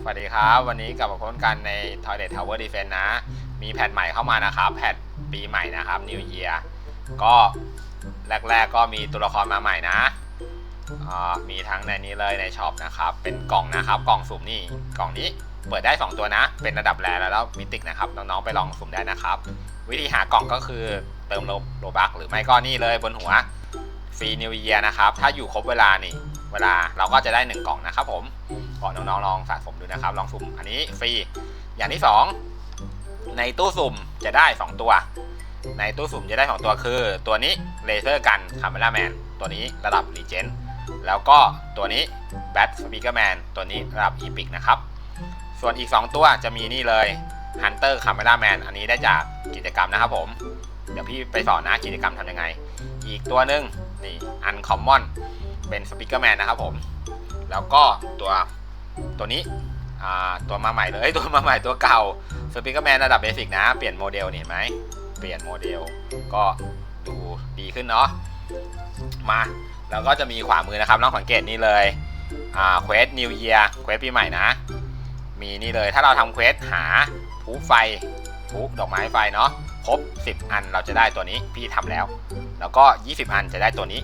สวัสดีครับ วันนี้กลับมาพบกันใน Toilet Tower Defense นะ มีแพทใหม่เข้ามานะครับ แพทปีใหม่นะครับ New Year ก็แรก ๆ ก็มีตัวละครมาใหม่นะมีทั้งในนี้เลยในช็อปนะครับ เป็นกล่องนะครับ กล่องสุ่มนี่ กล่องนี้เปิดได้ 2 ตัวนะ เป็นระดับแรแล้วแล้วมิติกนะครับ น้องๆไปลองสุ่มได้นะครับ วิธีหากล่องก็คือเติมโลโลบักหรือไม่ก็นี่เลยบนหัวฟรีนิวเยียนะครับ ถ้าอยู่ครบเวลานี่ เวลาเราก็จะได้ 1 กล่องนะครับผม อน้องๆลองสะสมดูนะครับ ลองสุ่มอันนี้ฟรี อย่างที่ 2 ในตู้สุ่มจะได้ 2 ตัว ในตู้สุ่มจะได้ 2 ตัวคือ ตัวนี้เลเซอร์กันคาเมล่าแมนตัวนี้ระดับรีเจนแล้วก็ตัวนี้แบทสปีกเกอร์แมนตัวนี้ระดับอีพิกนะครับ ส่วนอีก 2 ตัวจะมีนี่เลยฮันเตอร์คาเมล่าแมนอันนี้ได้จากกิจกรรมนะครับผม เดี๋ยวพี่ไปสอนนะกิจกรรมทำยังไง อีกตัวหนึ่งนี่อันคอมมอนเป็นสปีกเกอร์แมนนะครับผม แล้วก็ตัว ตัวนี้ตัวมาใหม่เลยตัวมาใหม่ตัวเก่าสปีกเกอร์แมนระดับเบสิกนะ เปลี่ยนโมเดลเห็นไหมเปลี่ยนโมเดลก็ดูดีขึ้นเนาะมาแล้วก็จะมีขวามือนะครับน้องสังเกตนี่เลยอ่าเควสนิวเยียเควสปีใหม่นะ มีนี่เลยถ้าเราทำเควสหาผู้ไฟผู้ดอกไม้ไฟเนาะครบ 10 อันเราจะได้ตัวนี้พี่ทำแล้ว แล้วก็ 20 อันจะได้ตัวนี้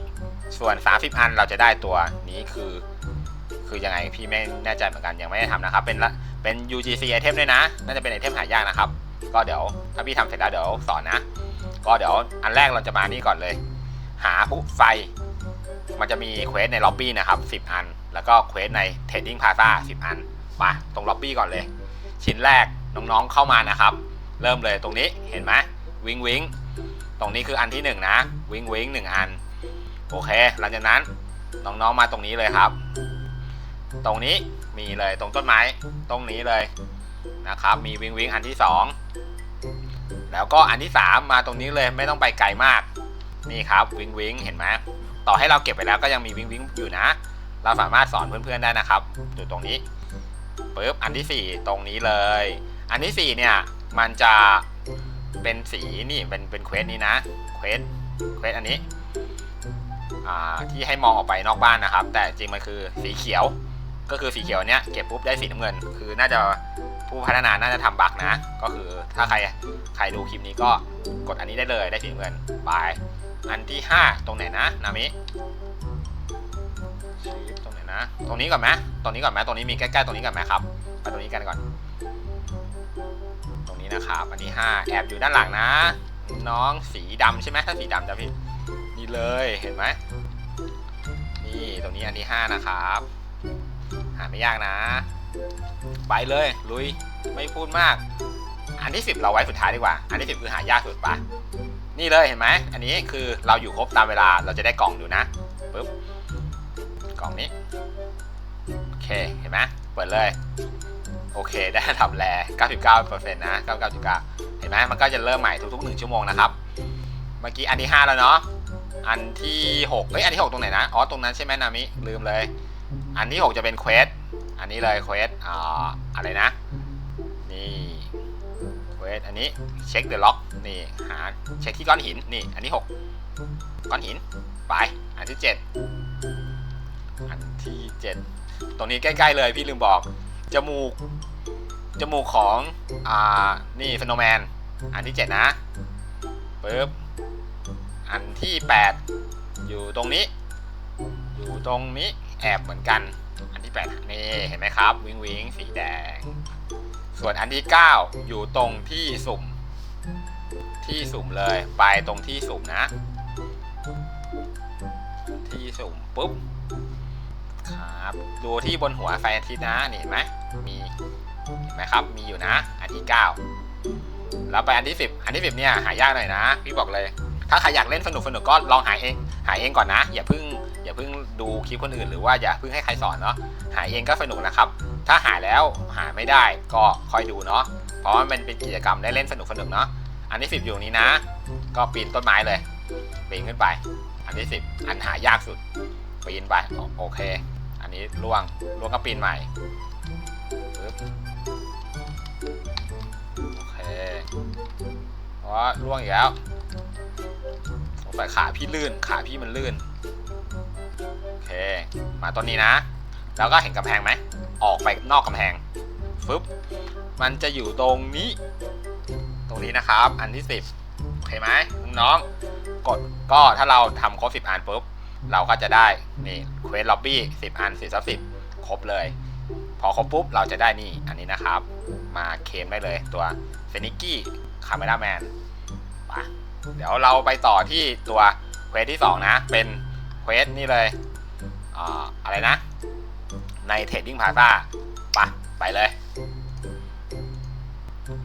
ส่วน 30 อันเราจะได้ตัวนี้คือ คือยังไงพี่ไม่แน่ใจเหมือนกันยังไม่ได้ทำนะครับ เป็นละเป็น UGC ไอเทมด้วยนะ น่าจะเป็นไอเทมหายากนะครับ ก็เดี๋ยวถ้าพี่ทำเสร็จแล้วเดี๋ยวสอนนะ ก็เดี๋ยวอันแรกเราจะมานี่ก่อนเลย หาผู้ไฟ มันจะมีเควสในล็อบบี้นะครับ 10 อัน แล้วก็เควสใน Trading Plaza 10 อันมาตรงล็อบบี้ก่อนเลย ชิ้นแรกน้องๆเข้ามานะครับ เริ่มเลยตรงนี้เห็นไหมวิงวิงตรงนี้คืออันที่หนึ่งนะ วิงวิงหนึ่งอัน โอเค หลังจากนั้นน้องๆมาตรงนี้เลยครับ ตรงนี้มีเลยตรงต้นไม้ตรงนี้เลยนะครับ มีวิงวิงอันที่สองแล้วก็อันที่สามมาตรงนี้เลยไม่ต้องไปไกลมาก นี่ครับวิงวิงเห็นไหมต่อให้เราเก็บไปแล้วก็ยังมีวิงวิงอยู่นะ เราสามารถสอนเพื่อนๆได้นะครับอยู่ตรงนี้ปึ๊บอันที่สี่ตรงนี้เลย อันที่สี่เนี่ยมันจะเป็นสีนี่เป็นเป็นเควสนี้นะเควสเควสอันนี้ที่ให้มองออกไปนอกบ้านนะครับ แต่จริงมันคือสีเขียว ก็คือสีเขียวเนี้ยเก็บปุ๊บได้สีน้ำเงิน คือน่าจะผู้พัฒนาน่าจะทำบั๊กนะ ก็คือถ้าใครใครดูคลิปนี้ก็กดอันนี้ได้เลยได้สีน้ำเงินบายอันที่ 5 ตรงไหนนะนามิตรงไหนนะ ตรงนี้ก่อนไหมตรงนี้ก่อนไหมตรงนี้มีใกล้ๆตรงนี้ก่อนไหมครับไปตรงนี้กันก่อน ตรงนี้นะครับอันที่5แอบอยู่ด้านหลังนะ น้องสีดำใช่ไหมถ้าสีดำจะพี่นี่เลยเห็นไหมนี่ตรงนี้อันที่ 5 นะครับ หาไม่ยากนะ ไปเลยลุยไม่พูดมาก อันที่ 10 เราไว้สุดท้ายดีกว่า อันที่ 10 คือหายากสุดปะนี่เลยเห็นไหมอันนี้คือเราอยู่ครบตามเวลาเราจะได้กล่องดูนะปึ๊บกล่องนี้โอเคเห็นไหมเปิดเลยโอเคได้ทำแร99%นะ99.9เห็นไหมมันก็จะเริ่มใหม่ทุกๆ 1 ชั่วโมงนะครับ เมื่อกี้อันที่ 5 แล้วเนาะอันที่6เฮ้ยอันที่ 6 ตรงไหนนะอ๋อตรงนั้นใช่ไหมนามิลืมเลย อันที่6จะเป็นเควส อันนี้เลยเควสอ่าอะไรนะ นี่เควสอันนี้เช็คเดอะล็อก นี่หาเช็คที่ก้อนหิน นี่ อันที่6ก้อนหิน ไป อันที่7อันที่7ตรงนี้ใกล้ ๆ เลยพี่ลืมบอก จมูก จมูกของ อ่า นี่ฟโนแมน อันที่7นะปึ๊บ อันที่8อยู่ตรงนี้ ตรงนี้แอบเหมือนกัน อันที่8นี่เห็นไหมครับ วิงวิงสีแดง ส่วนอันที่ 9 อยู่ตรงที่สุ่ม ที่สุ่มเลยไปตรงที่สุ่มนะ ที่สุ่มปุ๊บครับดูที่บนหัวไฟอาทิตย์นะนี่เห็นไหมมีเห็นไหมครับมีอยู่นะ อันที่ 9 แล้วไปอันที่ 10 อันที่ 10เนี่ยหายากหน่อยนะ พี่บอกเลย ถ้าใครอยากเล่นสนุกสนุกก็ลองหาเอง หาเองก่อนนะ อย่าเพิ่งอย่าเพิ่งดูคลิปคนอื่น หรือว่าอย่าเพิ่งให้ใครสอนเนาะ หาเองก็สนุกนะครับ ถ้าหาแล้วหาไม่ได้ก็คอยดูเนาะ เพราะว่ามันเป็นกิจกรรมได้เล่นสนุกสนุกเนาะ อันที่10อยู่นี้นะ ก็ปีนต้นไม้เลย ปีนขึ้นไป อันที่10อันหายากสุด ปีนไปโอโอเค อันนี้ล่วง ล่วงก็ปีนใหม่ปึ๊บโอเคเพราะว่าล่วงอีกแล้ว สงสัยขาพี่ลื่น ขาพี่มันลื่น โอเค มาต้นนี้นะ แล้วก็เห็นกำแพงไหม ออกไปนอกกำแพงปุ๊บ มันจะอยู่ตรงนี้ ตรงนี้นะครับ อันที่ 10 โอเคไหมน้อง กด ก็ถ้าเราทำครบ 10 อันปุ๊บ เราก็จะได้ นี่เควสล็อบบี้10 อัน10ซับ10 ครบเลย พอครบปุ๊บ เราจะได้นี่ อันนี้นะครับ มาเคมได้เลยตัวเซนิกี้คาเมราแมนไป เดี๋ยวเราไปต่อที่ตัวเควสที่ 2 นะ เป็นเควสนี่เลยอ่าอะไรนะ ในเทรดดิ้งพาซาปะไปเลย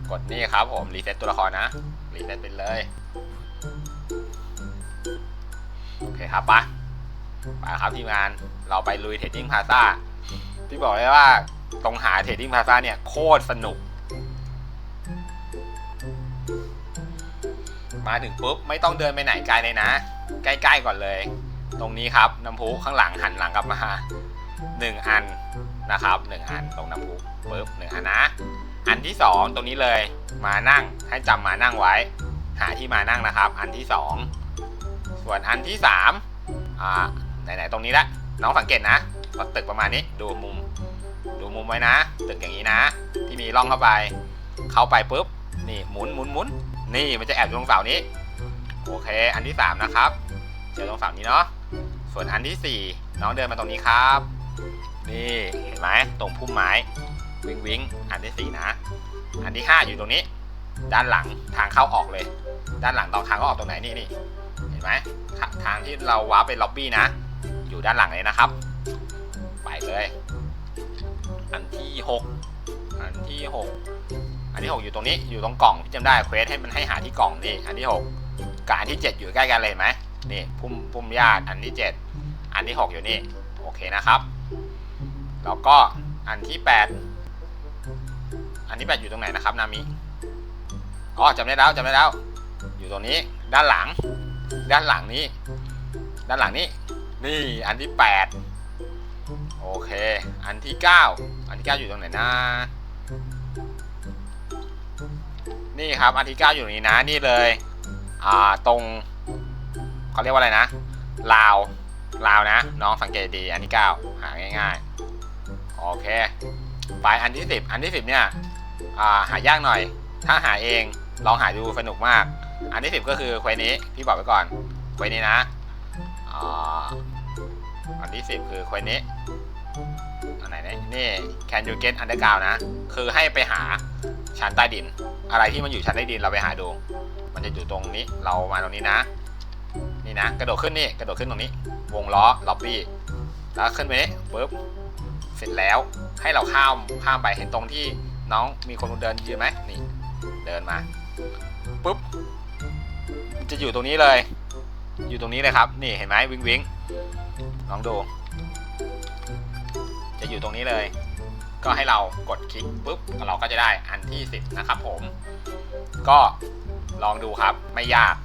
กดนี่ครับผม รีเซ็ตตัวละครนะ รีเซ็ตไปเลย โอเคครับปะไปครับทีมงานเราไปลุยเทรดดิ้งพาซาที่บอกเลยว่าตรงหาเทรดดิ้งพาซาเนี่ยโคตรสนุก มาถึงปุ๊บไม่ต้องเดินไปไหนไกลเลยนะ ใกล้ๆก่อนเลย ตรงนี้ครับน้ำพุข้างหลังหันหลังกลับมาหนึ่งอันนะครับหนึ่งอันตรงน้ำพุปุ๊บหนึ่งอันนะ อันที่สองตรงนี้เลยมานั่งให้จำมานั่งไว้ หาที่มานั่งนะครับ อันที่สองส่วนอันที่สามอ่าไหนๆตรงนี้ละน้องสังเกตนะว่าตึกประมาณนี้ดูมุม ดูมุมไว้นะ ตึกอย่างนี้นะ ที่มีร่องเข้าไป เข้าไปปุ๊บนี่หมุนหมุนหมุน นี่มันจะแอบอยู่ตรงเสานี้ โอเค อันที่สามนะครับเจอตรงเสานี้เนาะ ส่วนอันที่สี่น้องเดินมาตรงนี้ครับ นี่เห็นไหมตรงพุ่มไม้วิงวิงอันที่สี่นะ อันที่ห้าอยู่ตรงนี้ ด้านหลังทางเข้าออกเลย ด้านหลังตรงทางเข้าออกตรงไหนนี่นี่เห็นไหมทาทางที่เราว้าร์ปไปล็อบบี้นะ อยู่ด้านหลังเลยนะครับ ไปเลย อันที่หกอันที่หก อันที่หกอยู่ตรงนี้อยู่ตรงกล่องที่จำได้เควสให้มันให้หาที่กล่องนี่อันที่หกกับอันที่เจ็ดอยู่ใกล้กันเลยไหมนี่พุ่มพุ่มญาติอันที่เจ็ดอันที่หกอยู่นี่โอเคนะครับ แล้วก็อันที่แปดอันที่แปดอยู่ตรงไหนนะครับนามิอ๋อจำได้แล้วจำได้แล้ว อยู่ตรงนี้ด้านหลัง ด้านหลังนี้ ด้านหลังนี้ นี่อันที่แปดโอเค อันที่เก้าอันที่เก้าอยู่ตรงไหนนะ นี่ครับอันที่เก้าอยู่ตรงนี้นะนี่เลยอ่าตรงเขาเรียกว่าอะไรนะลาวลาวนะ น้องสังเกตดีอันที่เก้าหาง่ายๆ โอเคไปอันที่ 10 อันที่ 10 เนี่ยอ่าหายากหน่อย ถ้าหาเองลองหาดูสนุกมาก อันที่ 10 ก็คือเควสนี้พี่บอกไว้ก่อนเควสนี้นะอันที่ 10 คือเควสนี้อันไหนเนี่ยนี่ can you get underground นะ คือให้ไปหาชั้นใต้ดิน อะไรที่มันอยู่ชั้นใต้ดินเราไปหาดู มันจะอยู่ตรงนี้ เรามาตรงนี้นะ นี่นะ กระโดดขึ้นนี่ กระโดดขึ้นตรงนี้ วงล้อล็อบบี้ แล้วขึ้นไปนี่ปุ๊บ เสร็จแล้ว ให้เราข้าม ข้ามไป เห็นตรงที่น้องมีคนเดินยืนไหมนี่ เดินมาปุ๊บ จะอยู่ตรงนี้เลย อยู่ตรงนี้เลยครับ นี่เห็นไหมวิงวิงลองดู จะอยู่ตรงนี้เลย ก็ให้เรากดคลิกปุ๊บเราก็จะได้อันที่ 10 นะครับผม ก็ลองดูครับไม่ยาก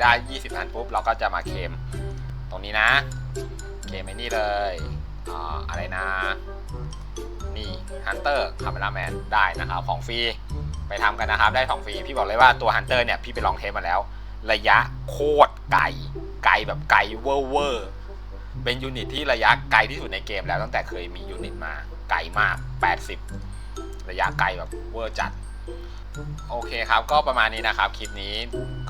ได้ 20 อันปุ๊บเราก็จะมาเคมตรงนี้นะ เคมไอ้นี่เลยออะไรนะ นี่ฮันเตอร์คาเมราแมนได้นะครับของฟรีไปทำกันนะครับ ได้ของฟรีพี่บอกเลยว่าตัวฮันเตอร์เนี่ยพี่ไปลองเทสมาแล้ว ระยะโคตรไกลไกลแบบไกลเวอร์เวอร์เป็นยูนิตที่ระยะไกลที่สุดในเกมแล้วตั้งแต่เคยมียูนิตมา ไกลมาก 80 ระยะไกลแบบเวอร์จัด โอเคครับ ก็ประมาณนี้นะครับ คลิปนี้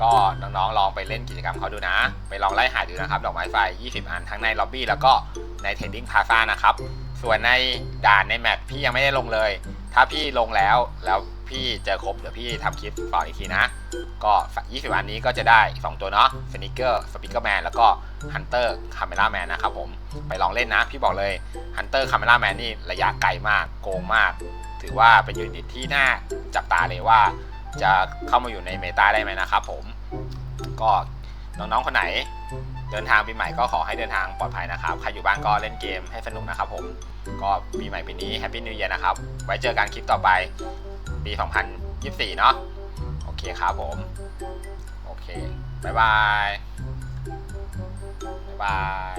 ก็น้องๆ ลองไปเล่นกิจกรรมเขาดูนะ ไปลองไล่หาดูนะครับ ดอกไม้ไฟ 20 อันทั้งในล็อบบี้แล้วก็ในเทนดิ้งพาซานะครับ ส่วนในด่านในแมปพี่ยังไม่ได้ลงเลย ถ้าพี่ลงแล้วแล้ว พี่เจอครบเดี๋ยวพี่ทำคลิปต่ออีกทีนะ ก็ 20 อันนี้ก็จะได้ 2 ตัวเนาะสนิเกอร์สปิเกอร์แมนแล้วก็ฮันเตอร์คาเมล่าแมนนะครับผมไปลองเล่นนะ พี่บอกเลยฮันเตอร์คาเมล่าแมนนี่ระยะไกลมากโกงมาก ถือว่าเป็นยูนิตที่น่าจับตาเลยว่า จะเข้ามาอยู่ในเมตาได้ไหมนะครับผมก็น้องๆคนไหน เดินทางปีใหม่ก็ขอให้เดินทางปลอดภัยนะครับ ใครอยู่บ้านก็เล่นเกมให้สนุกนะครับผม ก็ปีใหม่ปีนี้แฮปปี้นิว e ย r นะครับ ไว้เจอกันคลิปต่อไป ปี 2024 เนาะโอเคครับผม โอเค บ๊ายบาย บ๊ายบาย